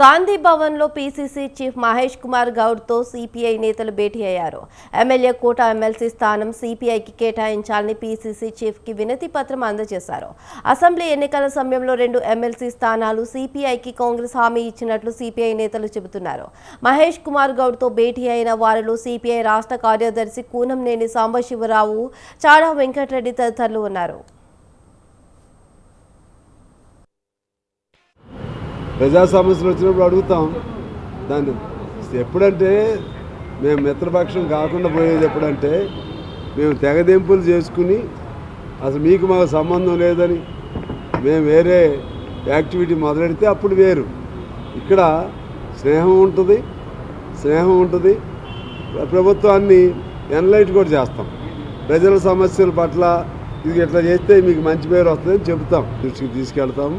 గాంధీ భవన్లో PCC chief Mahesh Kumar గౌడ్తో CPI నేతలు భేటీ అయ్యారు. ఎమ్మెల్యే కోట ఎమ్మెల్సీ స్థానం సిపిఐకి కేటాయించాలని పీసీసీ చీఫ్కి వినతి పత్రం అందజేశారు. అసెంబ్లీ ఎన్నికల సమయంలో రెండు ఎమ్మెల్సీ స్థానాలు సిపిఐకి కాంగ్రెస్ హామీ ఇచ్చినట్లు సిపిఐ నేతలు చెబుతున్నారు. మహేష్ కుమార్ గౌడ్తో భేటీ అయిన వారిలో సిపిఐ రాష్ట్ర కార్యదర్శి కూనంనేని సాంబశివరావు చాడా వెంకటరెడ్డి తదితరులు ఉన్నారు. ప్రజా సమస్యలు వచ్చినప్పుడు అడుగుతాం. దాన్ని ఎప్పుడంటే మేము మిత్రపక్షం కాకుండా పోయేది ఎప్పుడంటే మేము తెగదెంపులు చేసుకుని అసలు మీకు మాకు సంబంధం లేదని మేము వేరే యాక్టివిటీ మొదలెడితే అప్పుడు వేరు. ఇక్కడ స్నేహం ఉంటుంది స్నేహం ఉంటుంది. ప్రభుత్వాన్ని ఎన్లైట్ కూడా చేస్తాం. ప్రజల సమస్యల పట్ల ఇది ఇట్లా చేస్తే మీకు మంచి పేరు వస్తుందని చెబుతాం. దృష్టికి తీసుకెళ్తాము